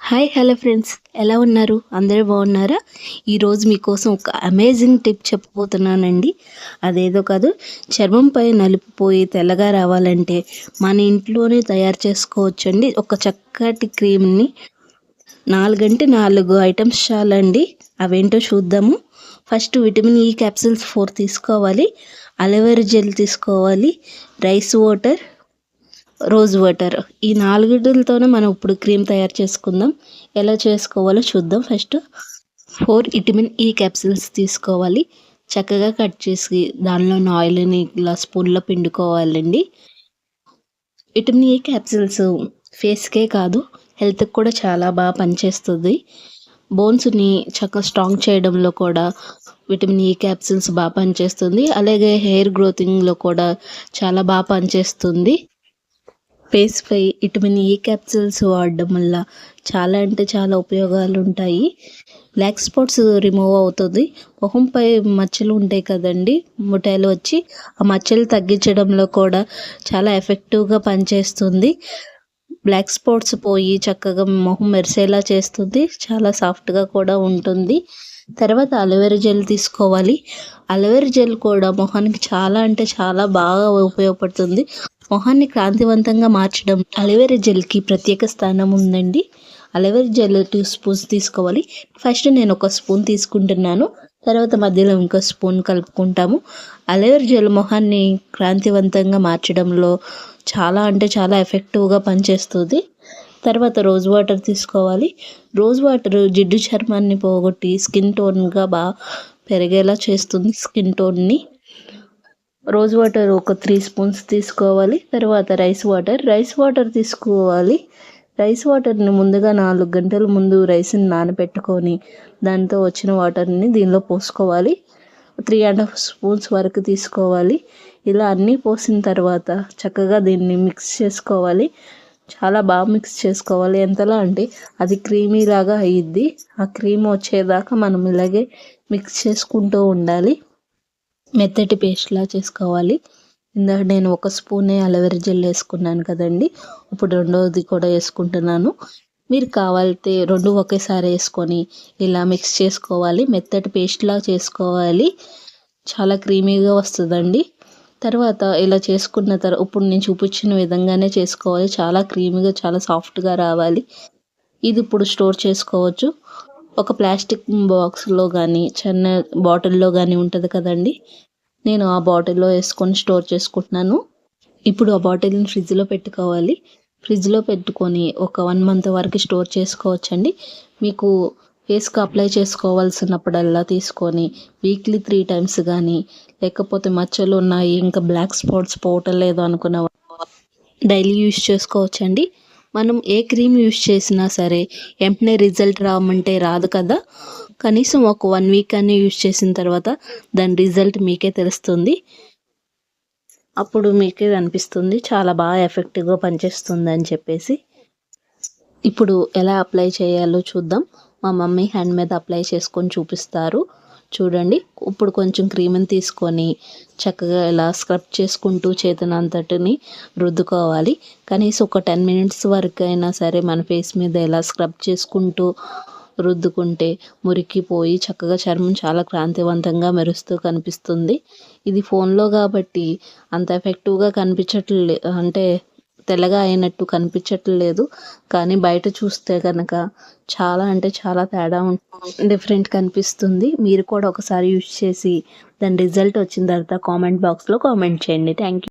Hi hello friends ఎలా ఉన్నారు? అందరూ బాగున్నారా? ఈరోజు మీకోసం ఒక అమేజింగ్ టిప్ చెప్పబోతున్నానండి. అదేదో కాదు చర్మంపై నలుపుపోయి తెల్లగా రావాలంటే మన ఇంట్లోనే తయారు చేసుకోవచ్చండి. ఒక చక్కటి క్రీమ్ని నాలుగంటే నాలుగు ఐటమ్స్ చాలండి. అవేంటో చూద్దాము. First vitamin E capsules four తీసుకోవాలి. అలోవెరా జెల్ తీసుకోవాలి. రైస్ వాటర్ రోజ్ వాటర్ ఈ నాలుగుతోనే మనం ఇప్పుడు క్రీమ్ తయారు చేసుకుందాం. ఎలా చేసుకోవాలో చూద్దాం. First four vitamin E capsules తీసుకోవాలి. చక్కగా కట్ చేసి దానిలో ఆయిల్ని ఇలా స్పూన్లో పిండుకోవాలండి. విటమిన్ ఈ క్యాప్సిల్స్ ఫేస్కే కాదు హెల్త్కి కూడా చాలా బాగా పనిచేస్తుంది. బోన్స్ని చక్కగా స్ట్రాంగ్ చేయడంలో కూడా విటమిన్ ఈ క్యాప్సిల్స్ బాగా పనిచేస్తుంది. అలాగే హెయిర్ గ్రోతింగ్లో కూడా చాలా బాగా పనిచేస్తుంది. ఫేస్పై విటమిన్ ఈ క్యాప్సిల్స్ వాడడం వల్ల చాలా అంటే చాలా ఉపయోగాలు ఉంటాయి బ్లాక్ స్పాట్స్ రిమూవ్ అవుతుంది మొహంపై మచ్చలు ఉంటాయి కదండి. ముఠాయిలు వచ్చి ఆ మచ్చలు తగ్గించడంలో కూడా చాలా ఎఫెక్టివ్గా పనిచేస్తుంది. బ్లాక్ స్పాట్స్ పోయి చక్కగా మొహం మెరిసేలా చేస్తుంది. చాలా సాఫ్ట్గా కూడా ఉంటుంది. తర్వాత అలోవెరా జెల్ తీసుకోవాలి. అలోవెరా జెల్ కూడా మొహానికి చాలా అంటే చాలా బాగా ఉపయోగపడుతుంది. మొహాన్ని క్రాంతివంతంగా మార్చడం అలోవెరా జెల్కి ప్రత్యేక స్థానం ఉందండి. Aloe vera gel two spoons తీసుకోవాలి. ఫస్ట్ నేను ఒక స్పూన్ తీసుకుంటున్నాను. తర్వాత మధ్యలో ఇంకో స్పూన్ కలుపుకుంటాము. అలోవెరా జెల్ మొహాన్ని క్రాంతివంతంగా మార్చడంలో చాలా అంటే చాలా ఎఫెక్టివ్గా పనిచేస్తుంది. తర్వాత రోజ్ వాటర్ తీసుకోవాలి. రోజ్ వాటర్ జిడ్డు చర్మాన్ని పోగొట్టి స్కిన్ టోన్గా బాగా పెరిగేలా చేస్తుంది స్కిన్ టోన్ని రోజ్ వాటర్ ఒక త్రీ స్పూన్స్ తీసుకోవాలి. తర్వాత రైస్ వాటర్ రైస్ వాటర్ తీసుకోవాలి. రైస్ వాటర్ని ముందుగా నాలుగు గంటల ముందు రైస్ని నానబెట్టుకొని దాంతో వచ్చిన వాటర్ని దీనిలో పోసుకోవాలి. త్రీ అండ్ హాఫ్ స్పూన్స్ వరకు తీసుకోవాలి. ఇలా అన్నీ పోసిన తర్వాత చక్కగా దీన్ని మిక్స్ చేసుకోవాలి. చాలా బాగా మిక్స్ చేసుకోవాలి. ఎంతలా అంటే అది క్రీమీలాగా అయ్యిద్ది ఆ క్రీమ్ వచ్చేదాకా మనం ఇలాగే మిక్స్ చేసుకుంటూ ఉండాలి. మెత్తటి పేస్ట్లా చేసుకోవాలి. ఇందాక నేను ఒక స్పూనే అలవెర జెల్ వేసుకున్నాను కదండి. ఇప్పుడు రెండవది కూడా వేసుకుంటున్నాను. మీరు కావాలితే రెండు ఒకేసారి వేసుకొని ఇలా మిక్స్ చేసుకోవాలి. మెత్తటి పేస్ట్లా చేసుకోవాలి. చాలా క్రీమీగా వస్తుందండి. తర్వాత ఇలా చేసుకున్న తర్వాత ఇప్పుడు నేను చూపించిన విధంగానే చేసుకోవాలి. చాలా క్రీమీగా చాలా సాఫ్ట్గా రావాలి. ఇది ఇప్పుడు స్టోర్ చేసుకోవచ్చు. ఒక ప్లాస్టిక్ బాక్స్లో కానీ చిన్న బాటిల్లో కానీ ఉంటుంది కదండి. నేను ఆ బాటిల్లో వేసుకొని స్టోర్ చేసుకుంటున్నాను. ఇప్పుడు ఆ బాటిల్ని ఫ్రిడ్జ్లో పెట్టుకోవాలి. ఫ్రిడ్జ్లో పెట్టుకొని ఒక వన్ మంత్ వరకు స్టోర్ చేసుకోవచ్చండి. మీకు ఫేస్కి అప్లై చేసుకోవాల్సినప్పుడల్లా తీసుకొని వీక్లీ త్రీ టైమ్స్ కానీ లేకపోతే మచ్చలు ఉన్నాయి ఇంకా బ్లాక్ స్పాట్స్ పోవటం లేదు అనుకున్న డైలీ యూస్ చేసుకోవచ్చండి. మనం ఏ క్రీమ్ యూస్ చేసినా సరే వెంటనే రిజల్ట్ రామంటే రాదు కదా. కనీసం ఒక వన్ వీక్ అని యూస్ చేసిన తర్వాత దాని రిజల్ట్ మీకే తెలుస్తుంది. అప్పుడు మీకే అనిపిస్తుంది చాలా బాగా ఎఫెక్టివ్గా పనిచేస్తుంది అని చెప్పేసి. ఇప్పుడు ఎలా అప్లై చేయాలో చూద్దాం. మా మమ్మీ హ్యాండ్ మీద అప్లై చేసుకొని చూపిస్తారు. చూడండి. ఇప్పుడు కొంచెం క్రీమ్ని తీసుకొని చక్కగా ఇలా స్క్రబ్ చేసుకుంటూ చేతనంతటిని రుద్దుకోవాలి. కనీసం ఒక టెన్ మినిట్స్ వరకు అయినా సరే మన ఫేస్ మీద ఇలా స్క్రబ్ చేసుకుంటూ రుద్దుకుంటే మురికిపోయి చక్కగా చర్మం చాలా క్రాంతివంతంగా మెరుస్తూ కనిపిస్తుంది. ఇది ఫోన్లో కాబట్టి అంత ఎఫెక్టివ్గా కనిపించట్లే అంటే తెల్లగా అయినట్టు కనిపించట్లేదు. కానీ బయట చూస్తే కనుక చాలా అంటే చాలా తేడా డిఫరెంట్ కనిపిస్తుంది. మీరు కూడా ఒకసారి యూజ్ చేసి దాని రిజల్ట్ వచ్చిన తర్వాత కామెంట్ బాక్స్లో కామెంట్ చేయండి. Thank you